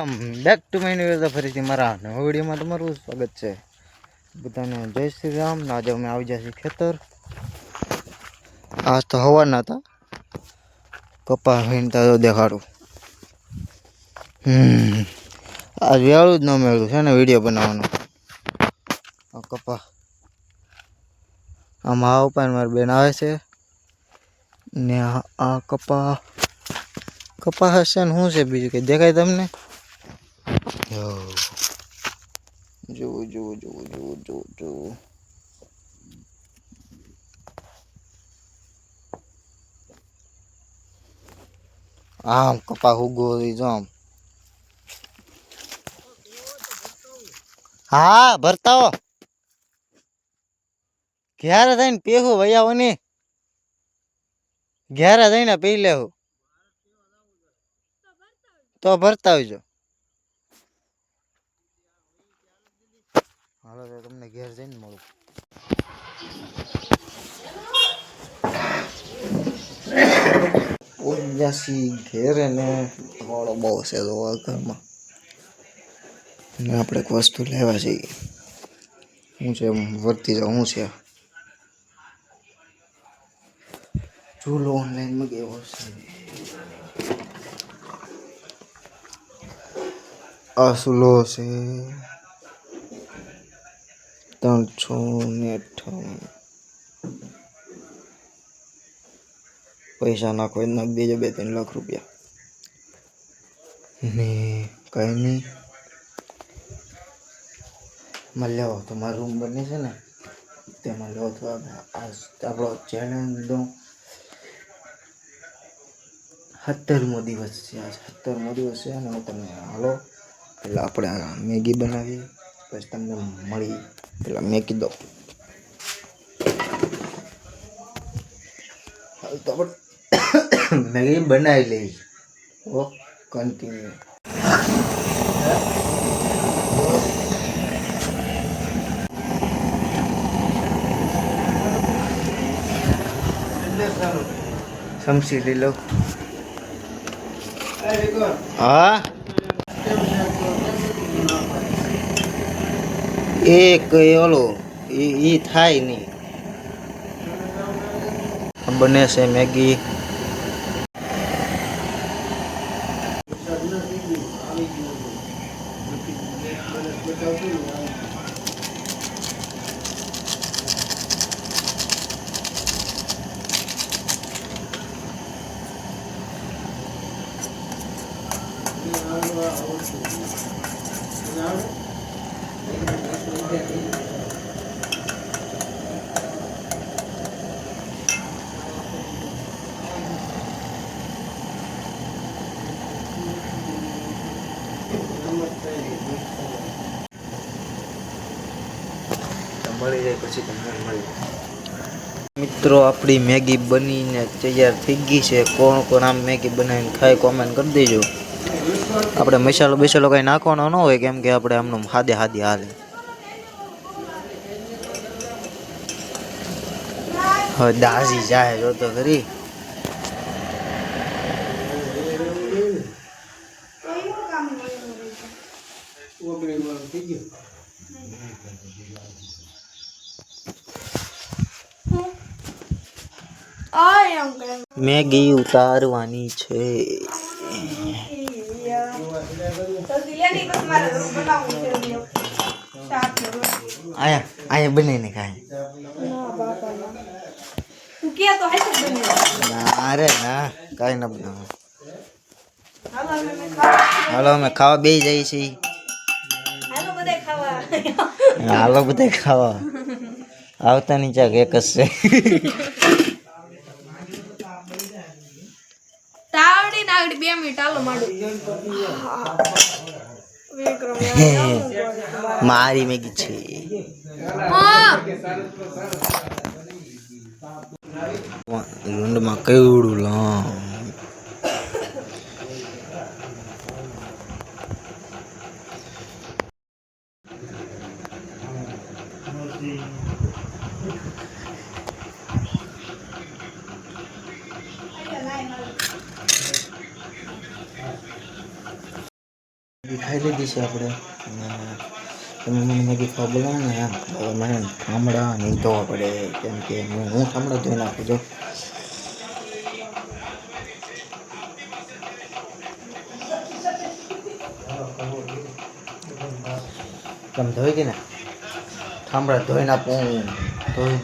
આમ back to my news ફરીથી મારા નવા વિડીયોમાં તમારું સ્વાગત છે. બધાને જય શ્રી રામ. આજે અમે આવી છીએ ખેતર. આજ તો હવાના હતા. કપા વીણતા તો દેખાડું. હમ. આજ વેળું જ ન મેળ્યું છે ને વીડિયો બનાવવાનો. કપા આ ઉપાય મારી બેન આવે છે. ને આ કપા કપા હશે ને શું છે બીજું કંઈ દેખાય તમને? જુઓ જુઓ જુઓ જુઓ જુઓ જુઓ આમ કપા ઉગો જો આમ હા ભરતા હો ઘેરે થઈને પેહું વૈયાઓ ને ઘેરે થઈને પી લેવું તો ભરતા આવજો હાલો તો તમને ઘેર જઈને મળું. ઘેરે ને વાળો બહુ છે તો ઘરમાં. આપણે એક વસ્તુ લેવા જઈએ. શું છે વર્તી જાઉં, હું છે. ચૂલો ઓનલાઈન મગાવ્યો છે? આ સુલો છે. ત્રણસો ને અઠ્ઠાવન પૈસા નાખો એ નાખી દેજો બે ત્રણ લાખ રૂપિયા ને કંઈ નહીં માં લેવો તો મારો રૂમ બને છે ને તેમાં લેવો તો આ આપણો ચેલેન્જનો સત્તરમો દિવસ છે આજ સત્તરમો દિવસ છે અને હું તમને હાલો પેલા આપણે આ મેગી બનાવીએ પછી તમને મળી પેલા મેં હાલ તો મેગી બનાવી લઈ ઓ કન્ટિન્યુ સમસી લઈ લો હા એક ઓલો એ થાય નહીં. બને છે મેગી. મળી જાય પછી તમને મળી મિત્રો આપણી મેગી બનીને તૈયાર થઈ ગઈ છે કોણ કોણ આમ મેગી બનાવીને ખાય કોમેન્ટ કરી દેજો આપણે મસાલો બેસાલો કઈ નાખવાનો ન હોય કેમ કે આપણે આમનું હાદે હાદી હાલે હવે દાઝી જાય જો તો ખરી મેગી ઉતારવાની છે આયા આયા બનીને ખાય ના રે ના કાંઈ ન બનાવે હાલો અમે ખાવા. બે જઈએ છીએ. હાલો બધા ખાવા. આવતા નીચે એક જ છે. તાવડી નાવડી બે મિનિટ. હાલો માડું. મારી મેગી છે. હા લુંડમાં કેવડું લામ મેગી ખાઈ લીધી છે આપણે અને તમે મને મેગી ખાવા બોલાવો ને એમ હવે મને ઠામડા નહીં ધોવા પડે. કેમ કે હું હું ઠામડા ધોઈ નાખું છું તમે ધોઈ ગઈ ને? ઠામડા ધોઈ નાખું ધોઈ